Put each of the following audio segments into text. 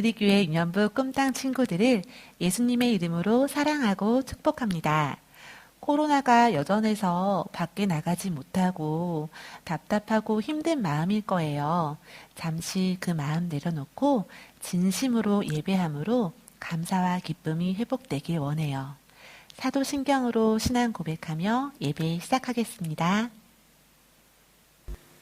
온누리교회 유년부 꿈땅 친구들을 예수님의 이름으로 사랑하고 축복합니다. 코로나가 여전해서 밖에 나가지 못하고 답답하고 힘든 마음일 거예요. 잠시 그 마음 내려놓고 진심으로 예배함으로 감사와 기쁨이 회복되길 원해요. 사도신경으로 신앙 고백하며 예배 시작하겠습니다.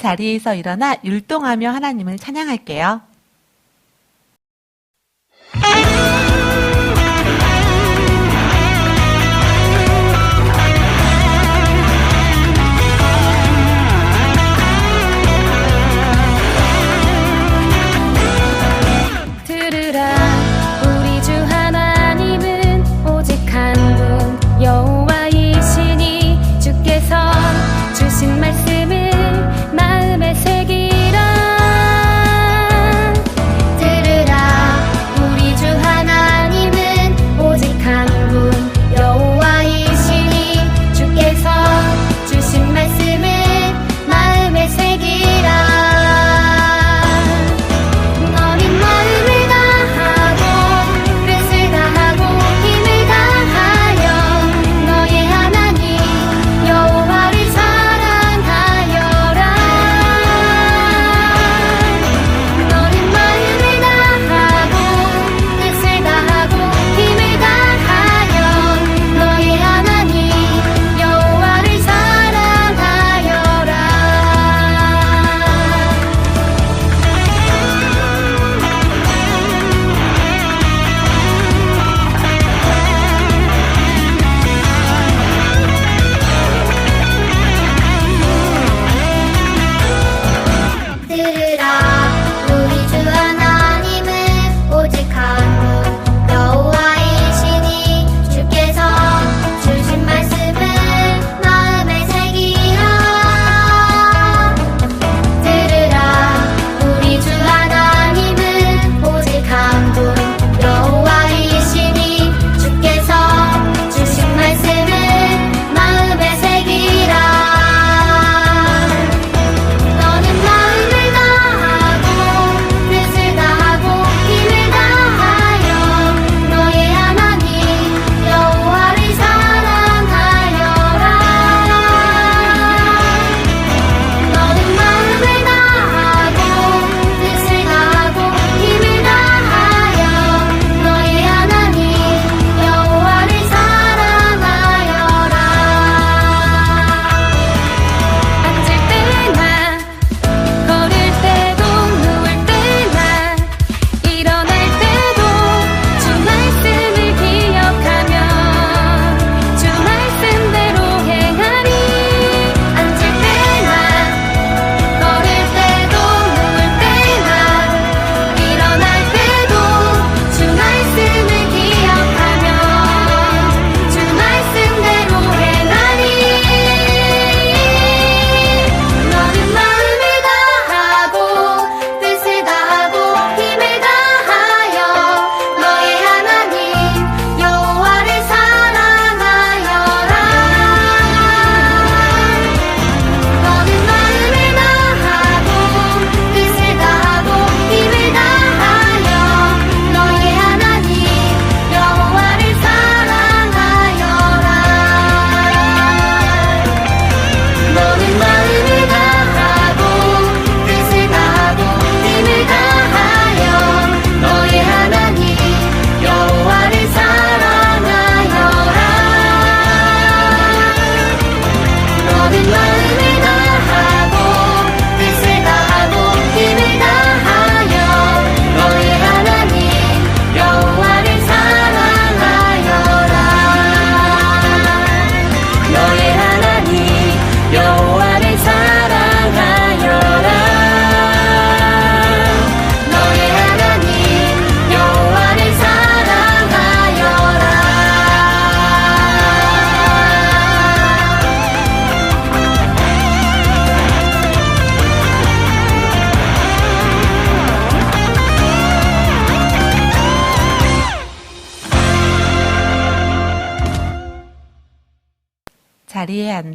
자리에서 일어나 율동하며 하나님을 찬양할게요.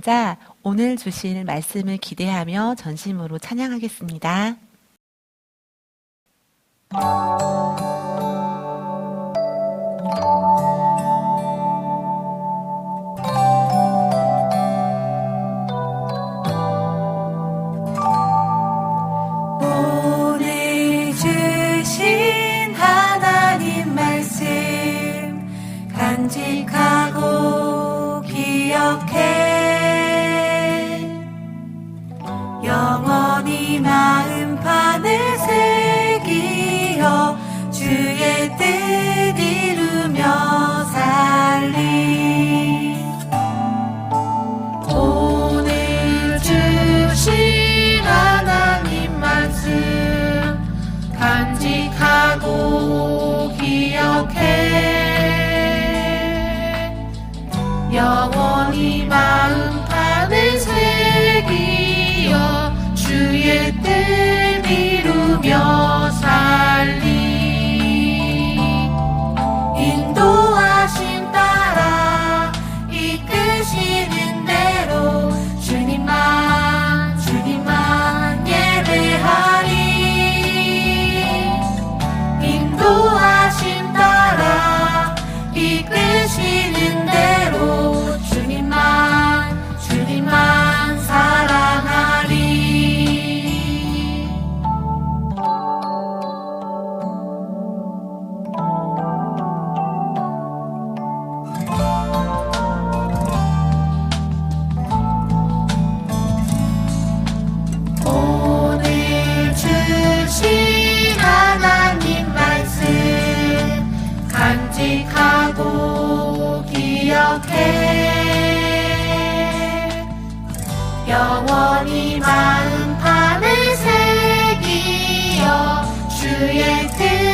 앉아 오늘 주실 말씀을 기대하며 전심으로 찬양하겠습니다. 영원히 마음판을 새기어 주의 뜻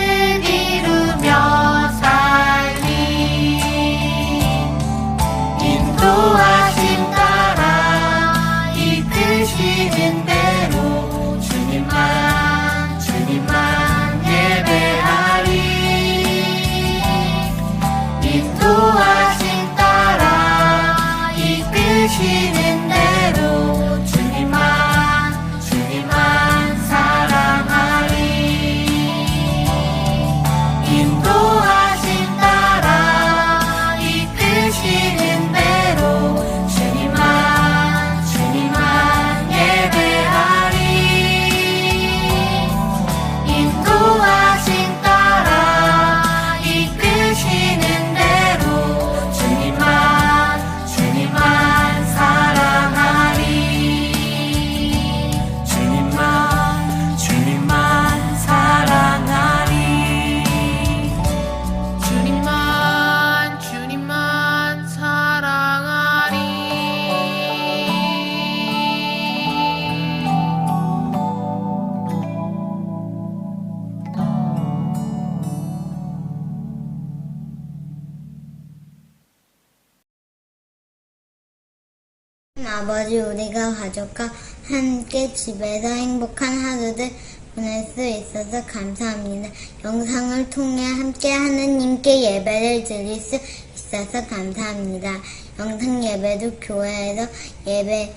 우리가 가족과 함께 집에서 행복한 하루를 보낼 수 있어서 감사합니다. 영상을 통해 함께 하느님께 예배를 드릴 수 있어서 감사합니다. 영상 예배도 교회에서 예배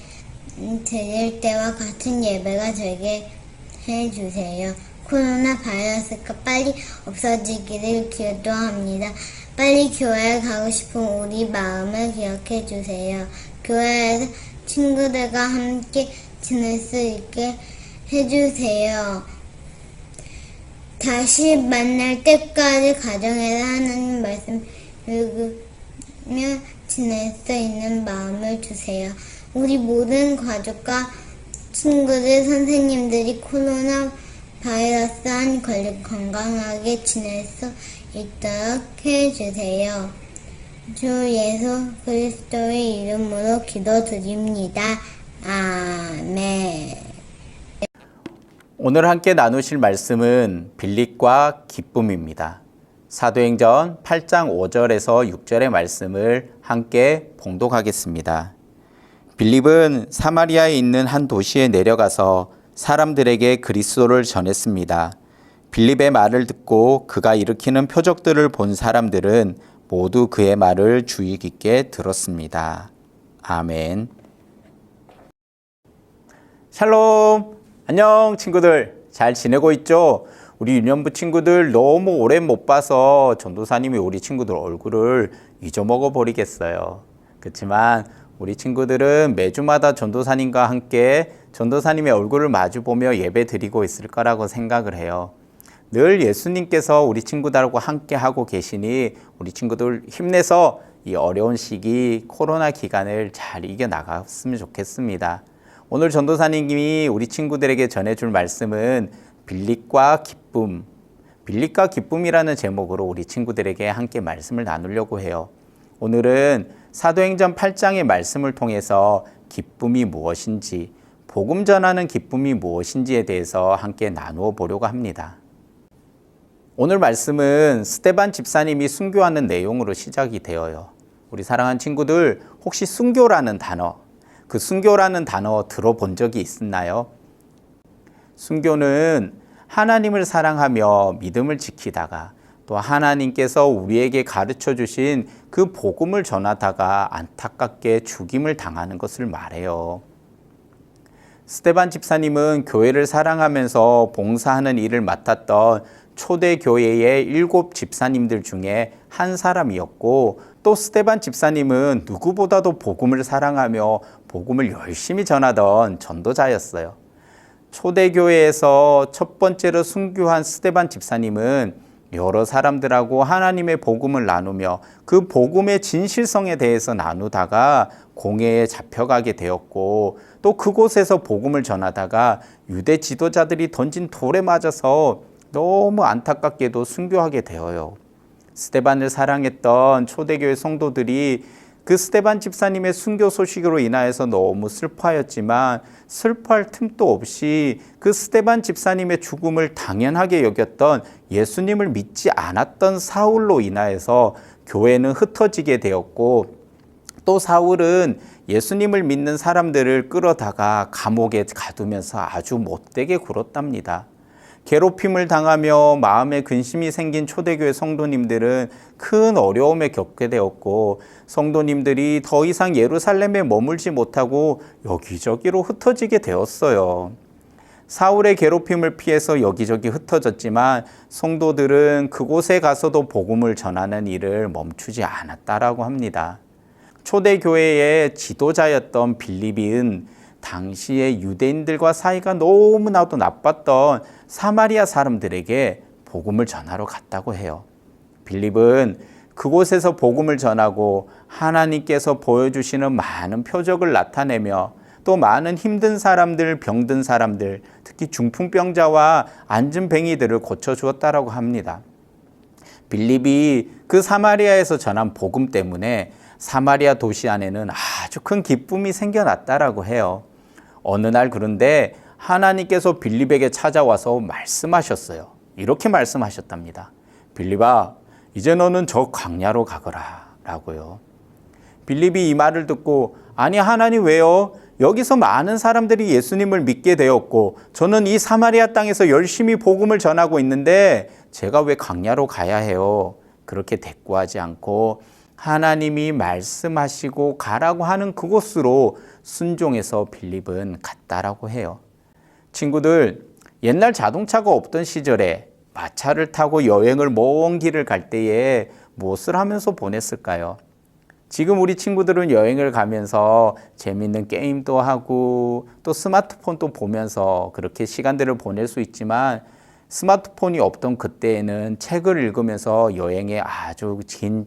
드릴 때와 같은 예배가 되게 해주세요. 코로나 바이러스가 빨리 없어지기를 기도합니다. 빨리 교회에 가고 싶은 우리 마음을 기억해 주세요. 교회에서 친구들과 함께 지낼 수 있게 해주세요. 다시 만날 때까지 가정에서 하나님 말씀 읽으며 지낼 수 있는 마음을 주세요. 우리 모든 가족과 친구들, 선생님들이 코로나 바이러스 안 걸려 건강하게 지낼 수 있도록 해주세요. 주 예수 그리스도의 이름으로 기도드립니다. 아멘. 오늘 함께 나누실 말씀은 빌립과 기쁨입니다. 사도행전 8장 5절에서 6절의 말씀을 함께 봉독하겠습니다. 빌립은 사마리아에 있는 한 도시에 내려가서 사람들에게 그리스도를 전했습니다. 빌립의 말을 듣고 그가 일으키는 표적들을 본 사람들은 모두 그의 말을 주의 깊게 들었습니다. 아멘. 샬롬! 안녕, 친구들. 잘 지내고 있죠? 우리 유년부 친구들 너무 오래 못 봐서 전도사님이 우리 친구들 얼굴을 잊어먹어 버리겠어요. 그렇지만 우리 친구들은 매주마다 전도사님과 함께 전도사님의 얼굴을 마주보며 예배 드리고 있을 거라고 생각을 해요. 늘 예수님께서 우리 친구들하고 함께 하고 계시니 우리 친구들 힘내서 이 어려운 시기 코로나 기간을 잘 이겨 나갔으면 좋겠습니다. 오늘 전도사님이 우리 친구들에게 전해줄 말씀은 빌립과 기쁨, 빌립과 기쁨이라는 제목으로 우리 친구들에게 함께 말씀을 나누려고 해요. 오늘은 사도행전 8장의 말씀을 통해서 기쁨이 무엇인지, 복음 전하는 기쁨이 무엇인지에 대해서 함께 나누어 보려고 합니다. 오늘 말씀은 스테반 집사님이 순교하는 내용으로 시작이 되어요. 우리 사랑하는 친구들, 혹시 순교라는 단어, 그 순교라는 단어 들어본 적이 있나요? 순교는 하나님을 사랑하며 믿음을 지키다가 또 하나님께서 우리에게 가르쳐 주신 그 복음을 전하다가 안타깝게 죽임을 당하는 것을 말해요. 스테반 집사님은 교회를 사랑하면서 봉사하는 일을 맡았던 초대 교회의 일곱 집사님들 중에 한 사람이었고 또 스테반 집사님은 누구보다도 복음을 사랑하며 복음을 열심히 전하던 전도자였어요. 초대교회에서 첫 번째로 순교한 스테반 집사님은 여러 사람들하고 하나님의 복음을 나누며 그 복음의 진실성에 대해서 나누다가 공회에 잡혀가게 되었고 또 그곳에서 복음을 전하다가 유대 지도자들이 던진 돌에 맞아서 너무 안타깝게도 순교하게 되어요. 스테반을 사랑했던 초대교회 성도들이 그 스테반 집사님의 순교 소식으로 인하여서 너무 슬퍼하였지만 슬퍼할 틈도 없이 그 스테반 집사님의 죽음을 당연하게 여겼던 예수님을 믿지 않았던 사울로 인하여서 교회는 흩어지게 되었고 또 사울은 예수님을 믿는 사람들을 끌어다가 감옥에 가두면서 아주 못되게 굴었답니다. 괴롭힘을 당하며 마음에 근심이 생긴 초대교회 성도님들은 큰 어려움에 겪게 되었고 성도님들이 더 이상 예루살렘에 머물지 못하고 여기저기로 흩어지게 되었어요. 사울의 괴롭힘을 피해서 여기저기 흩어졌지만 성도들은 그곳에 가서도 복음을 전하는 일을 멈추지 않았다라고 합니다. 초대교회의 지도자였던 빌립은 당시에 유대인들과 사이가 너무나도 나빴던 사마리아 사람들에게 복음을 전하러 갔다고 해요. 빌립은 그곳에서 복음을 전하고 하나님께서 보여주시는 많은 표적을 나타내며 또 많은 힘든 사람들, 병든 사람들, 특히 중풍병자와 앉은뱅이들을 고쳐주었다라고 합니다. 빌립이 그 사마리아에서 전한 복음 때문에 사마리아 도시 안에는 아주 큰 기쁨이 생겨났다라고 해요. 어느 날 그런데 하나님께서 빌립에게 찾아와서 말씀하셨어요. 이렇게 말씀하셨답니다. 빌립아, 이제 너는 저 광야로 가거라. 라고요. 빌립이 이 말을 듣고, 아니, 하나님 왜요? 여기서 많은 사람들이 예수님을 믿게 되었고, 저는 이 사마리아 땅에서 열심히 복음을 전하고 있는데, 제가 왜 광야로 가야 해요? 그렇게 대꾸하지 않고, 하나님이 말씀하시고 가라고 하는 그곳으로 순종해서 빌립은 갔다라고 해요. 친구들, 옛날 자동차가 없던 시절에 마차를 타고 여행을 먼 길을 갈 때에 무엇을 하면서 보냈을까요? 지금 우리 친구들은 여행을 가면서 재밌는 게임도 하고 또 스마트폰도 보면서 그렇게 시간들을 보낼 수 있지만 스마트폰이 없던 그때에는 책을 읽으면서 여행에 아주 긴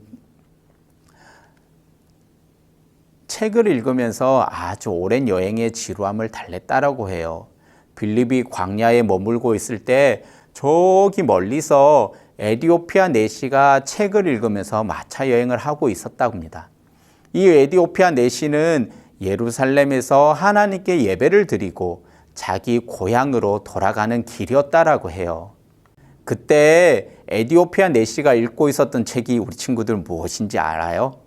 책을 읽으면서 아주 오랜 여행의 지루함을 달랬다라고 해요. 빌립이 광야에 머물고 있을 때 저기 멀리서 에디오피아 내시가 책을 읽으면서 마차 여행을 하고 있었다고 합니다. 이 에디오피아 내시는 예루살렘에서 하나님께 예배를 드리고 자기 고향으로 돌아가는 길이었다라고 해요. 그때 에디오피아 내시가 읽고 있었던 책이 우리 친구들 무엇인지 알아요?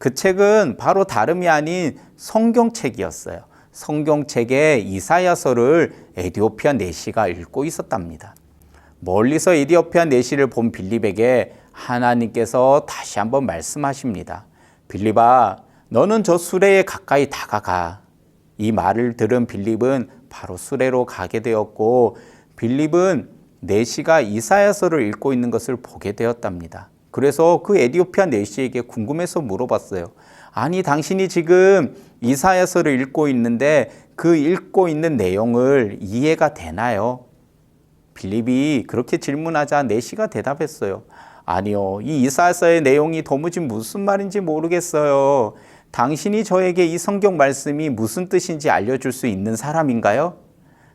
그 책은 바로 다름이 아닌 성경책이었어요. 성경책의 이사야서를 에디오피아 내시가 읽고 있었답니다. 멀리서 에디오피아 내시를 본 빌립에게 하나님께서 다시 한번 말씀하십니다. 빌립아, 너는 저 수레에 가까이 다가가. 이 말을 들은 빌립은 바로 수레로 가게 되었고 빌립은 내시가 이사야서를 읽고 있는 것을 보게 되었답니다. 그래서 그 에디오피아 내시에게 궁금해서 물어봤어요. 아니, 당신이 지금 이사야서를 읽고 있는데 그 읽고 있는 내용을 이해가 되나요? 빌립이 그렇게 질문하자 내시가 대답했어요. 아니요. 이 이사야서의 내용이 도무지 무슨 말인지 모르겠어요. 당신이 저에게 이 성경 말씀이 무슨 뜻인지 알려줄 수 있는 사람인가요?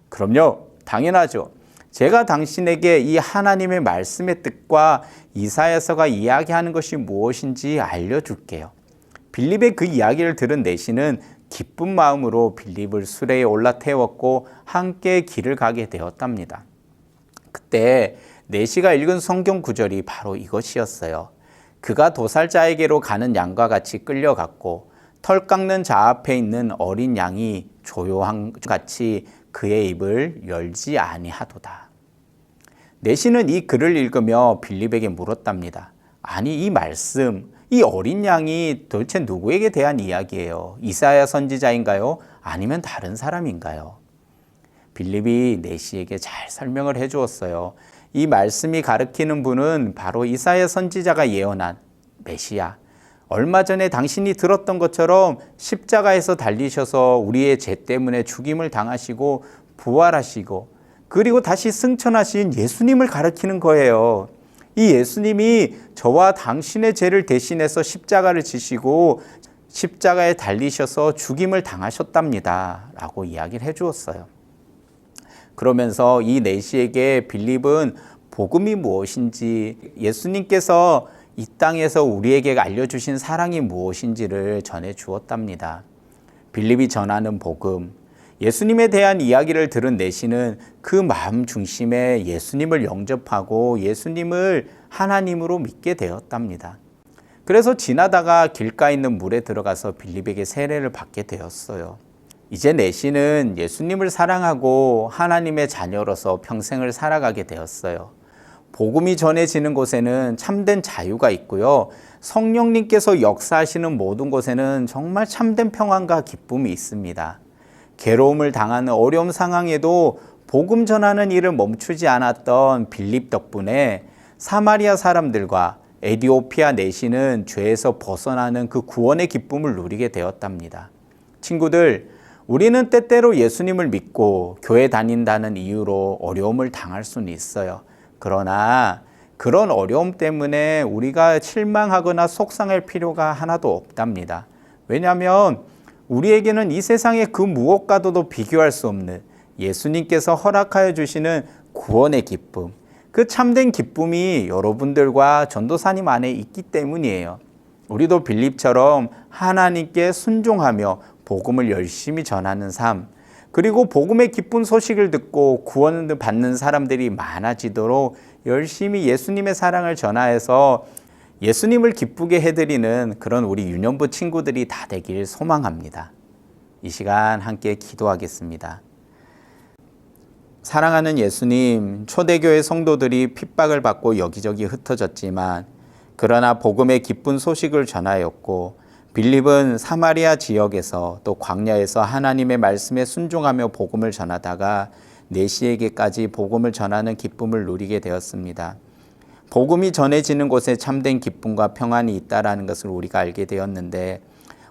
그럼요. 당연하죠. 제가 당신에게 이 하나님의 말씀의 뜻과 이사야서가 이야기하는 것이 무엇인지 알려줄게요. 빌립의 그 이야기를 들은 내시는 기쁜 마음으로 빌립을 수레에 올라 태웠고 함께 길을 가게 되었답니다. 그때 내시가 읽은 성경 구절이 바로 이것이었어요. 그가 도살자에게로 가는 양과 같이 끌려갔고 털 깎는 자 앞에 있는 어린 양이 조용한 같이 그의 입을 열지 아니하도다. 내시는 이 글을 읽으며 빌립에게 물었답니다. 아니 이 말씀, 이 어린 양이 도대체 누구에게 대한 이야기예요? 이사야 선지자인가요? 아니면 다른 사람인가요? 빌립이 내시에게 잘 설명을 해 주었어요. 이 말씀이 가리키는 분은 바로 이사야 선지자가 예언한 메시아. 얼마 전에 당신이 들었던 것처럼 십자가에서 달리셔서 우리의 죄 때문에 죽임을 당하시고 부활하시고 그리고 다시 승천하신 예수님을 가리키는 거예요. 이 예수님이 저와 당신의 죄를 대신해서 십자가를 지시고 십자가에 달리셔서 죽임을 당하셨답니다. 라고 이야기를 해 주었어요. 그러면서 이 내시에게 빌립은 복음이 무엇인지 예수님께서 이 땅에서 우리에게 알려주신 사랑이 무엇인지를 전해 주었답니다. 빌립이 전하는 복음, 예수님에 대한 이야기를 들은 내시는 그 마음 중심에 예수님을 영접하고 예수님을 하나님으로 믿게 되었답니다. 그래서 지나다가 길가 있는 물에 들어가서 빌립에게 세례를 받게 되었어요. 이제 내시는 예수님을 사랑하고 하나님의 자녀로서 평생을 살아가게 되었어요. 복음이 전해지는 곳에는 참된 자유가 있고요. 성령님께서 역사하시는 모든 곳에는 정말 참된 평안과 기쁨이 있습니다. 괴로움을 당하는 어려운 상황에도 복음 전하는 일을 멈추지 않았던 빌립 덕분에 사마리아 사람들과 에디오피아 내시는 죄에서 벗어나는 그 구원의 기쁨을 누리게 되었답니다. 친구들, 우리는 때때로 예수님을 믿고 교회 다닌다는 이유로 어려움을 당할 수는 있어요. 그러나 그런 어려움 때문에 우리가 실망하거나 속상할 필요가 하나도 없답니다. 왜냐하면 우리에게는 이 세상의 그 무엇과도 비교할 수 없는 예수님께서 허락하여 주시는 구원의 기쁨, 그 참된 기쁨이 여러분들과 전도사님 안에 있기 때문이에요. 우리도 빌립처럼 하나님께 순종하며 복음을 열심히 전하는 삶, 그리고 복음의 기쁜 소식을 듣고 구원을 받는 사람들이 많아지도록 열심히 예수님의 사랑을 전하여서 예수님을 기쁘게 해드리는 그런 우리 유년부 친구들이 다 되길 소망합니다. 이 시간 함께 기도하겠습니다. 사랑하는 예수님, 초대교회 성도들이 핍박을 받고 여기저기 흩어졌지만, 그러나 복음의 기쁜 소식을 전하였고, 빌립은 사마리아 지역에서 또 광야에서 하나님의 말씀에 순종하며 복음을 전하다가 내시에게까지 복음을 전하는 기쁨을 누리게 되었습니다. 복음이 전해지는 곳에 참된 기쁨과 평안이 있다라는 것을 우리가 알게 되었는데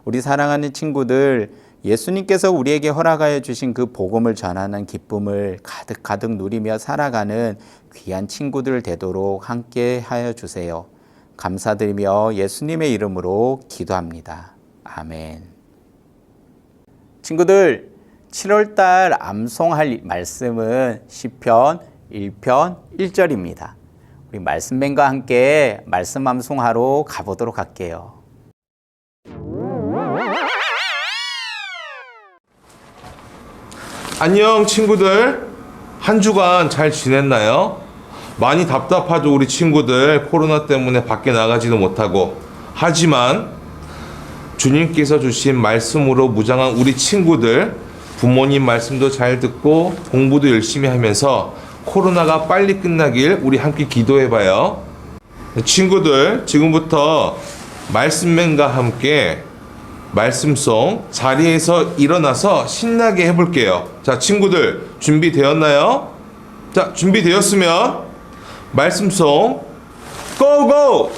우리 사랑하는 친구들 예수님께서 우리에게 허락하여 주신 그 복음을 전하는 기쁨을 가득 가득 누리며 살아가는 귀한 친구들 되도록 함께 하여 주세요. 감사드리며 예수님의 이름으로 기도합니다. 아멘. 친구들, 7월달 암송할 말씀은 시편 1편 1절입니다. 우리 말씀맨과 함께 말씀 암송하러 가보도록 할게요. 안녕 친구들 한 주간 잘 지냈나요? 많이 답답하죠 우리 친구들 코로나 때문에 밖에 나가지도 못하고 하지만 주님께서 주신 말씀으로 무장한 우리 친구들 부모님 말씀도 잘 듣고 공부도 열심히 하면서 코로나가 빨리 끝나길 우리 함께 기도해봐요 친구들 지금부터 말씀맨과 함께 말씀송 자리에서 일어나서 신나게 해볼게요. 자, 친구들 준비되었나요? 자, 준비되었으면 말씀송 고고!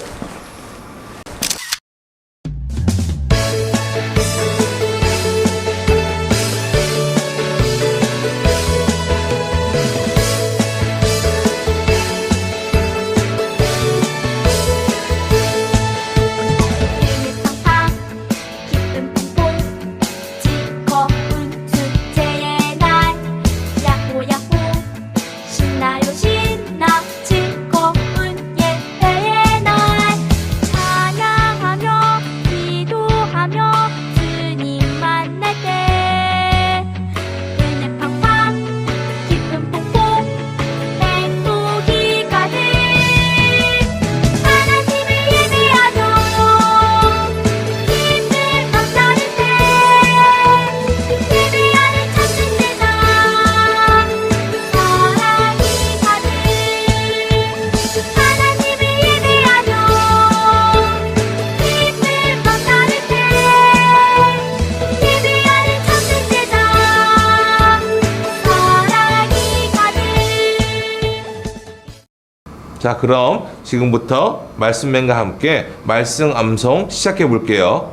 자, 그럼 지금부터 말씀맨과 함께 말씀 암송 시작해 볼게요.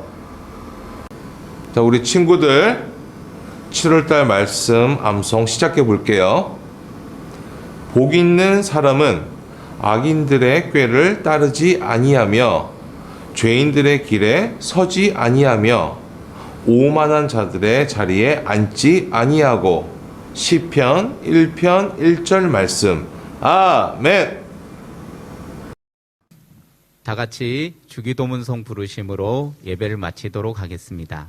자, 우리 친구들 7월달 말씀 암송 시작해 볼게요. 복 있는 사람은 악인들의 꾀를 따르지 아니하며 죄인들의 길에 서지 아니하며 오만한 자들의 자리에 앉지 아니하고 시편 1편 1절 말씀 아멘. 다 같이 주기도문송 부르심으로 예배를 마치도록 하겠습니다.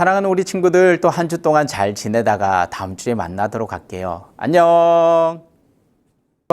사랑하는 우리 친구들 또 한 주 동안 잘 지내다가 다음 주에 만나도록 할게요. 안녕.